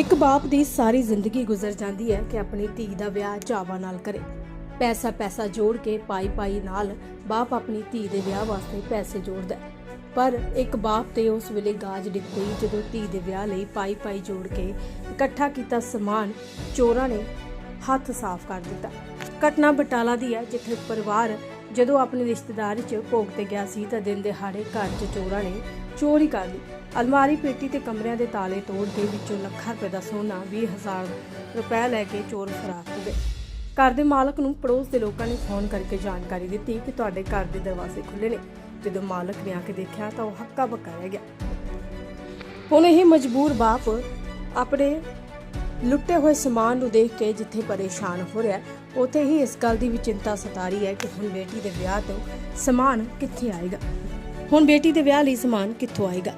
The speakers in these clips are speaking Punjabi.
ਇੱਕ ਬਾਪ ਦੀ ਸਾਰੀ ਜ਼ਿੰਦਗੀ ਗੁਜ਼ਰ ਜਾਂਦੀ ਹੈ ਕਿ ਆਪਣੀ ਧੀ ਦਾ ਵਿਆਹ ਚਾਵਾਂ ਨਾਲ ਕਰੇ ਪੈਸਾ ਪੈਸਾ ਜੋੜ ਕੇ ਪਾਈ ਪਾਈ ਨਾਲ ਬਾਪ ਆਪਣੀ ਧੀ ਦੇ ਵਿਆਹ ਵਾਸਤੇ ਪੈਸੇ ਜੋੜਦਾ ਹੈ। ਪਰ ਇੱਕ ਬਾਪ ਤੇ ਉਸ ਵੇਲੇ ਗਾਜ ਡਿੱਗ ਪਈ ਜਦੋਂ ਧੀ ਦੇ ਵਿਆਹ ਲਈ ਪਾਈ ਪਾਈ ਜੋੜ ਕੇ ਇਕੱਠਾ ਕੀਤਾ ਸਮਾਨ, ਚੋਰਾਂ ਨੇ ਹੱਥ ਸਾਫ਼ ਕਰ ਦਿੱਤਾ ਘਟਨਾ ਬਟਾਲਾ ਦੀ ਹੈ, ਜਿੱਥੇ ਪਰਿਵਾਰ ਜਦੋਂ ਆਪਣੀ ਰਿਸ਼ਤੇਦਾਰੀ 'ਚ ਭੋਗ ਤੇ ਗਿਆ ਸੀ ਤਾਂ ਦਿਨ ਦਿਹਾੜੇ ਘਰ 'ਚ ਚੋਰਾਂ ਨੇ ਚੋਰੀ ਕਰ ਲਈ। ਅਲਮਾਰੀ, ਪੇਟੀ ਤੇ ਕਮਰਿਆਂ ਦੇ ਤਾਲੇ ਤੋੜ ਕੇ ਵਿੱਚੋਂ ਲੱਖਾਂ ਰੁਪਏ ਦਾ ਸੋਨਾ 20000 ਰੁਪਏ ਲੈ ਕੇ ਚੋਰ ਫਰਾਰ ਹੋ ਗਏ। ਘਰ ਦੇ ਮਾਲਕ ਨੂੰ ਪੜੋਸ ਦੇ ਲੋਕਾਂ ਨੇ ਫੋਨ ਕਰਕੇ ਜਾਣਕਾਰੀ ਦਿੱਤੀ ਕਿ ਤੁਹਾਡੇ ਘਰ ਦੇ ਦਰਵਾਜ਼ੇ ਖੁੱਲੇ ਨੇ। ਜਦੋਂ ਮਾਲਕ ਨੇ ਆ ਕੇ ਦੇਖਿਆ ਤਾਂ ਉਹ ਹੱਕਾ ਬੱਕਾ ਰਹਿ ਗਿਆ। ਹੁਣ ਇਹ ਮਜਬੂਰ ਬਾਪ ਆਪਣੇ ਲੁੱਟੇ ਹੋਏ ਸਮਾਨ ਨੂੰ ਦੇਖ ਕੇ ਜਿੱਥੇ ਪਰੇਸ਼ਾਨ ਹੋ ਰਿਹਾ ਹੈ, ਉੱਥੇ ਹੀ ਇਸ ਗੱਲ ਦੀ ਵੀ ਚਿੰਤਾ ਸਤਾ ਰਹੀ ਹੈ ਕਿ ਹੁਣ ਬੇਟੀ ਦੇ ਵਿਆਹ ਤੋਂ ਸਮਾਨ ਕਿੱਥੇ ਆਏਗਾ। ਹੁਣ ਬੇਟੀ ਦੇ ਵਿਆਹ ਲਈ ਸਮਾਨ ਕਿੱਥੋਂ ਆਏਗਾ?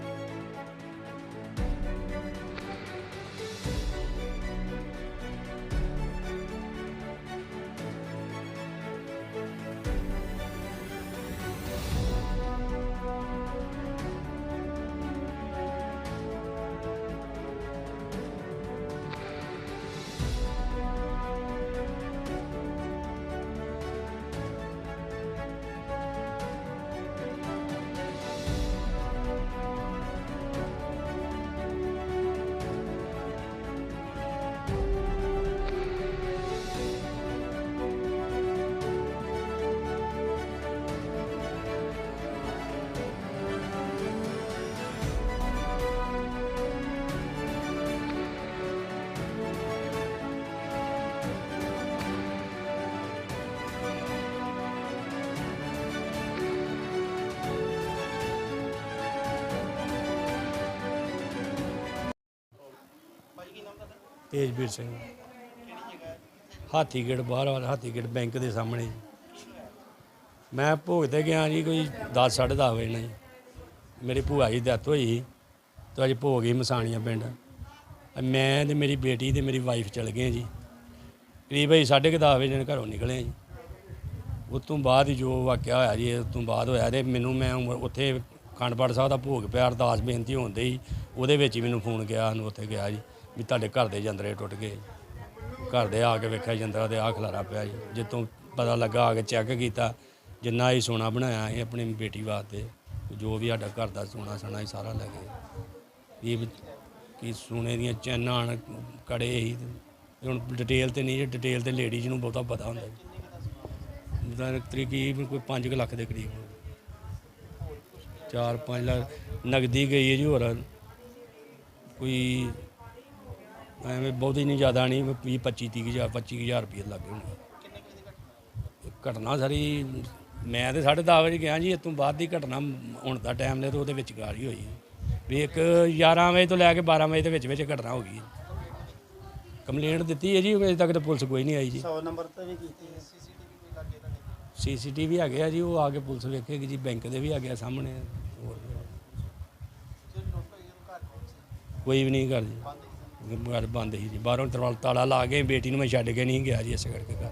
ਤੇਜਵੀਰ ਸਿੰਘ। ਹਾਥੀਗੇਟ ਬਾਹਰ ਵਾਲਾ ਹਾਥੀਗੇਟ ਬੈਂਕ ਦੇ ਸਾਹਮਣੇ ਮੈਂ ਭੋਗ ਤੇ ਗਿਆ ਜੀ ਕੋਈ 10 10:30 ਵਜੇ ਨਾਲ ਜੀ। ਮੇਰੀ ਭੂਆ ਜੀ ਡੈਥ ਹੋਈ ਸੀ ਤੇ ਅੱਜ ਭੋਗ ਹੀ ਮਸਾਣੀਆਂ ਪਿੰਡ। ਮੈਂ ਤੇ ਮੇਰੀ ਬੇਟੀ ਤੇ ਮੇਰੀ ਵਾਈਫ ਚਲ ਗਏ ਜੀ। ਕਰੀਬ ਅਸੀਂ 10:30 ਵਜੇ ਨਾਲ ਘਰੋਂ ਨਿਕਲੇ ਜੀ। ਉਸ ਤੋਂ ਬਾਅਦ ਹੀ ਜੋ ਵਾਕਿਆ ਹੋਇਆ ਜੀ, ਉਸ ਤੋਂ ਬਾਅਦ ਹੋਇਆ ਤੇ ਮੈਨੂੰ ਮੈਂ ਉਮ- ਉੱਥੇ ਖੰਡਪੜ ਸਾਹਿਬ ਦਾ ਭੋਗ ਪਿਆ, ਅਰਦਾਸ ਬੇਨਤੀ ਹੁੰਦੇ ਹੀ ਉਹਦੇ ਵਿੱਚ ਹੀ ਮੈਨੂੰ ਫੋਨ ਗਿਆ ਨੂੰ ਉੱਥੇ ਗਿਆ ਜੀ। ਵੀ ਤੁਹਾਡੇ ਘਰ ਦੇ ਜੰਦਰੇ ਟੁੱਟ ਗਏ ਘਰ ਦੇ ਆ ਕੇ ਵੇਖਿਆ, ਜੰਦਰਾ ਤੇ ਆ ਖਲਾਰਾ ਪਿਆ ਜੀ। ਜਿੱਤੋਂ ਪਤਾ ਲੱਗਾ, ਆ ਕੇ ਚੈੱਕ ਕੀਤਾ, ਜਿੰਨਾ ਹੀ ਸੋਨਾ ਬਣਾਇਆ ਇਹ ਆਪਣੀ ਬੇਟੀ ਵਾਸਤੇ, ਜੋ ਵੀ ਸਾਡਾ ਘਰ ਦਾ ਸੋਨਾ ਸਣਾ ਹੀ ਸਾਰਾ ਲੈ ਗਏ। ਇਹ ਕੀ ਸੋਨੇ ਦੀਆਂ ਚੈਨਾਂ ਕੜੇ ਹੀ ਹੁਣ ਡਿਟੇਲ ਤੇ ਨਹੀਂ ਡਿਟੇਲ ਤੇ ਲੇਡੀਜ਼ ਨੂੰ ਬਹੁਤਾ ਪਤਾ ਹੁੰਦਾ ਜੀ। ਉਹਦਾ ਤਕਰੀਬਨ ਕੋਈ 5 ਲੱਖ ਦੇ ਕਰੀਬ 4-5 ਲੱਖ, ਨਗਦੀ ਗਈ ਹੈ ਜੀ ਹੋਰ। ਕੋਈ ਐਵੇਂ ਬਹੁਤੀ ਨਹੀਂ ਜ਼ਿਆਦਾ ਨਹੀਂ 20 25 30 ਹਜ਼ਾਰ 25 ਹਜ਼ਾਰ ਰੁਪਏ ਲੱਗ ਗਏ ਹੋਣੇ ਘਟਨਾ ਸਾਰੀ ਮੈਂ ਤੇ 10:30 ਵਜੇ ਗਿਆ ਜੀ ਇਸ ਤੋਂ ਬਾਅਦ ਦੀ ਘਟਨਾ ਹੁਣ ਦਾ ਟਾਈਮ ਨੇ ਤੇ ਉਹਦੇ ਵਿੱਚ ਗਾਲ ਹੀ ਹੋਈ ਵੀ ਇੱਕ 11 ਵਜੇ ਤੋਂ ਲੈ ਕੇ 12 ਵਜੇ ਦੇ ਵਿੱਚ ਵਿੱਚ ਘਟਨਾ ਹੋ ਗਈ ਕੰਪਲੇਂਟ ਦਿੱਤੀ ਹੈ ਜੀ ਅਜੇ ਤੱਕ ਤਾਂ ਪੁਲਿਸ ਕੋਈ ਨਹੀਂ ਆਈ ਜੀ। 100 ਨੰਬਰ ਤੇ ਵੀ ਕੀਤੀ ਹੈ। ਸੀਸੀਟੀਵੀ ਹੈਗੇ ਆ ਜੀ ਉਹ ਆ ਕੇ ਪੁਲਿਸ ਵੇਖੇਗੀ ਜੀ ਬੈਂਕ ਦੇ ਵੀ ਆ ਸਾਹਮਣੇ। ਹੋਰ ਵੀ ਆ। ਕੋਈ ਵੀ ਨਹੀਂ ਘਰ ਜੀ। ਘਰ ਬੰਦ ਹੀ ਜੀ। ਬਾਹਰੋਂ ਤਰਵਾਲ ਤਾਲਾ ਲਾ ਕੇ ਬੇਟੀ ਨੂੰ ਮੈਂ ਛੱਡ ਕੇ ਨਹੀਂ ਗਿਆ ਜੀ ਇਸੇ ਕਰਕੇ ਘਰ।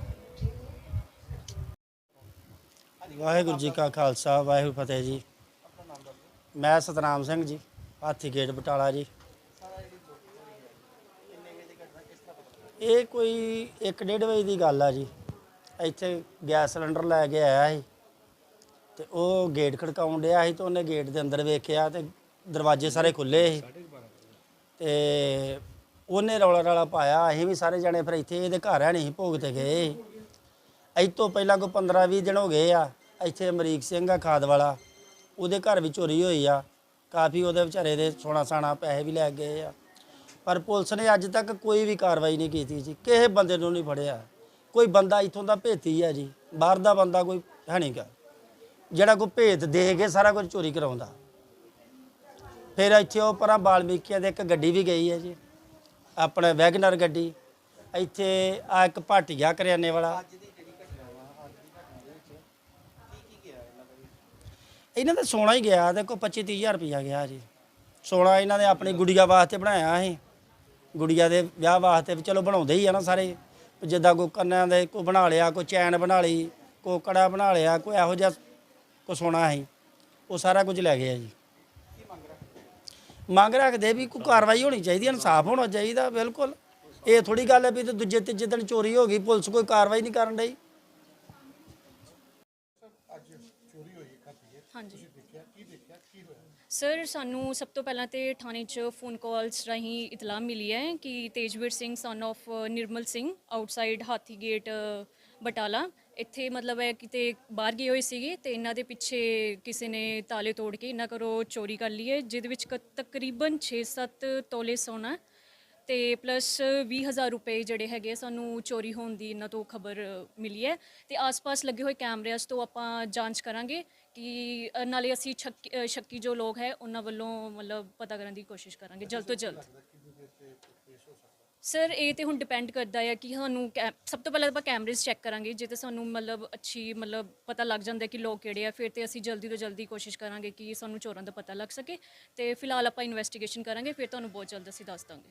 ਵਾਹਿਗੁਰੂ ਜੀ ਕਾ ਖਾਲਸਾ, ਵਾਹਿਗੁਰੂ ਫਤਿਹ ਜੀ। ਮੈਂ ਸਤਨਾਮ ਸਿੰਘ ਜੀ, ਹਾਥੀ ਗੇਟ ਬਟਾਲਾ ਜੀ। ਇਹ ਕੋਈ 1:30 ਵਜੇ ਦੀ ਗੱਲ ਆ ਜੀ। ਇੱਥੇ ਗੈਸ ਸਿਲੰਡਰ ਲੈ ਕੇ ਆਇਆ ਸੀ ਤੇ ਉਹ ਗੇਟ ਖੜਕਾਉਣ ਡਿਆ ਸੀ ਤੇ ਉਹਨੇ ਗੇਟ ਦੇ ਅੰਦਰ ਵੇਖਿਆ ਤੇ ਦਰਵਾਜ਼ੇ ਸਾਰੇ ਖੁੱਲੇ ਸੀ ਤੇ ਉਹਨੇ ਰੌਲਾ ਰਾਲਾ ਪਾਇਆ, ਅਸੀਂ ਵੀ ਸਾਰੇ ਜਣੇ ਫਿਰ ਇੱਥੇ ਇਹਦੇ ਘਰ ਹੈ ਨਹੀਂ ਭੋਗ ਤੇ ਗਏ ਇਹ ਤੋਂ ਪਹਿਲਾਂ ਕੋਈ 15 20 ਦਿਨ ਹੋ ਗਏ ਆ, ਇੱਥੇ ਅਮਰੀਕ ਸਿੰਘ ਆ ਖਾਦ ਵਾਲਾ, ਉਹਦੇ ਘਰ ਵੀ ਚੋਰੀ ਹੋਈ ਆ। ਕਾਫੀ ਉਹਦੇ ਵਿਚਾਰੇ ਦੇ ਸੋਨਾ ਸਾਣਾ ਪੈਸੇ ਵੀ ਲੈ ਗਏ ਆ। ਪਰ ਪੁਲਿਸ ਨੇ ਅੱਜ ਤੱਕ ਕੋਈ ਵੀ ਕਾਰਵਾਈ ਨਹੀਂ ਕੀਤੀ ਜੀ, ਕਿਸੇ ਬੰਦੇ ਨੂੰ ਨਹੀਂ ਫੜਿਆ। ਕੋਈ ਬੰਦਾ ਇੱਥੋਂ ਦਾ ਭੇਤੀ ਆ ਜੀ, ਬਾਹਰ ਦਾ ਬੰਦਾ ਕੋਈ ਹੈ ਨਹੀਂਗਾ ਜਿਹੜਾ ਕੋਈ ਭੇਤ ਦੇ ਕੇ ਸਾਰਾ ਕੁਝ ਚੋਰੀ ਕਰਾਉਂਦਾ। ਫਿਰ ਇੱਥੇ ਉਹ ਪਰਾਂ ਬਾਲਮੀਕੀਆਂ ਦੇ ਇੱਕ ਗੱਡੀ ਵੀ ਗਈ ਹੈ ਜੀ। ਆਪਣੇ ਵੈਗਨਰ ਗੱਡੀ, ਇੱਥੇ ਆ ਇੱਕ ਭਾਟੀਆ ਕਰਿਆਨੇ ਵਾਲਾ। ਇਹਨਾਂ ਦਾ ਸੋਨਾ ਹੀ ਗਿਆ, ਦੇਖੋ 25 30000 ਰੁਪਇਆ ਗਿਆ ਜੀ। ਸੋਨਾ ਇਹਨਾਂ ਨੇ ਆਪਣੀ ਗੁੜੀਆ ਵਾਸਤੇ ਬਣਾਇਆ ਸੀ। ਗੁੜੀਆ ਦੇ ਵਿਆਹ ਵਾਸਤੇ ਵੀ ਚਲੋ ਬਣਾਉਂਦੇ ਹੀ ਆ ਨਾ ਸਾਰੇ। ਜਿੱਦਾਂ ਕੋਈ ਕੰਨਾਂ ਦੇ ਕੋ ਬਣਾ ਲਿਆ, ਕੋਈ ਚੈਨ ਬਣਾ ਲਈ ਕੋ ਕੜਾ ਬਣਾ ਲਿਆ, ਕੋਈ ਇਹੋ ਜਿਹਾ ਕੋ ਸੋਨਾ ਸੀ। ਉਹ ਸਾਰਾ ਕੁਝ ਲੈ ਗਿਆ ਜੀ। ਮੰਗ ਰੱਖਦੇ ਵੀ ਕੋਈ ਕਾਰਵਾਈ ਹੋਣੀ ਚਾਹੀਦੀ, ਇਨਸਾਫ ਹੋਣਾ ਚਾਹੀਦਾ, ਬਿਲਕੁਲ। ਇਹ ਥੋੜੀ ਗੱਲ ਹੈ ਵੀ ਤੇ ਦੂਜੇ ਤੀਜੇ ਦਿਨ ਚੋਰੀ ਹੋ ਗਈ, ਪੁਲਿਸ ਕੋਈ ਕਾਰਵਾਈ ਨਹੀਂ ਕਰਨ ਡਈ। ਹਾਂਜੀ। ਸਰ, ਸਾਨੂੰ ਸਭ ਤੋਂ ਪਹਿਲਾਂ ਤੇ ਥਾਣੇ 'ਚ ਫੋਨ ਕਾਲਸ ਰਾਹੀਂ ਇਤਲਾਹ ਮਿਲੀ ਹੈ ਕਿ Tejvir Singh son of Nirmal Singh outside Hathi gate Batala. ਇੱਥੇ ਮਤਲਬ ਹੈ ਕਿਤੇ ਬਾਹਰ ਗਏ ਹੋਏ ਸੀਗੇ ਤੇ ਇਹਨਾਂ ਦੇ ਪਿੱਛੇ ਕਿਸੇ ਨੇ ਤਾਲੇ ਤੋੜ ਕੇ ਇਹਨਾਂ ਘਰੋਂ ਚੋਰੀ ਕਰ ਲਈ ਹੈ ਜਿਹਦੇ ਵਿੱਚ ਕ- ਤਕਰੀਬਨ 6-7 ਤੋਲੇ ਸੋਨਾ ਤੇ ਪਲੱਸ 20000 ਰੁਪਏ ਜਿਹੜੇ ਹੈਗੇ ਆ ਸਾਨੂੰ ਚੋਰੀ ਹੋਣ ਦੀ ਇਹਨਾਂ ਤੋਂ ਖਬਰ ਮਿਲੀ ਹੈ। ਤੇ ਆਸ-ਪਾਸ ਲੱਗੇ ਹੋਏ ਕੈਮਰਿਆਂ ਤੋਂ ਆਪਾਂ ਜਾਂਚ ਕਰਾਂਗੇ ਕਿ ਅ, ਨਾਲੇ ਅਸੀਂ ਸ਼ੱਕੀ ਅ, ਸ਼ੱਕੀ ਜੋ ਲੋਕ ਹੈ ਉਹਨਾਂ ਵੱਲੋਂ ਮਤਲਬ ਪਤਾ ਕਰਨ ਦੀ ਕੋਸ਼ਿਸ਼ ਕਰਾਂਗੇ ਜਲਦ ਤੋਂ ਜਲਦ। ਸਰ ਇਹ ਤੇ ਹੁਣ ਡਿਪੈਂਡ ਕਰਦਾ ਹੈ ਕਿ ਸਾਨੂੰ ਕੈ- ਸਭ ਤੋਂ ਪਹਿਲਾਂ ਆਪਾਂ ਕੈਮਰੇਜ਼ ਚੈੱਕ ਕਰਾਂਗੇ, ਜੇ ਤੇ ਸਾਨੂੰ ਮਤਲਬ ਅੱਛੀ, ਮਤਲਬ ਪਤਾ ਲੱਗ ਜਾਂਦਾ ਕਿ ਲੋਕ ਕਿਹੜੇ ਆ, ਫਿਰ ਤੇ ਅਸੀਂ ਜਲਦੀ ਤੋਂ ਜਲਦੀ ਕੋਸ਼ਿਸ਼ ਕਰਾਂਗੇ ਕਿ ਸਾਨੂੰ ਚੋਰਾਂ ਦਾ ਪਤਾ ਲੱਗ ਸਕੇ ਤੇ ਫਿਲਹਾਲ ਆਪਾਂ ਇਨਵੈਸਟੀਗੇਸ਼ਨ ਕਰਾਂਗੇ, ਫਿਰ ਤੁਹਾਨੂੰ ਬਹੁਤ ਜਲਦ ਅਸੀਂ ਦੱਸ ਦਾਂਗੇ।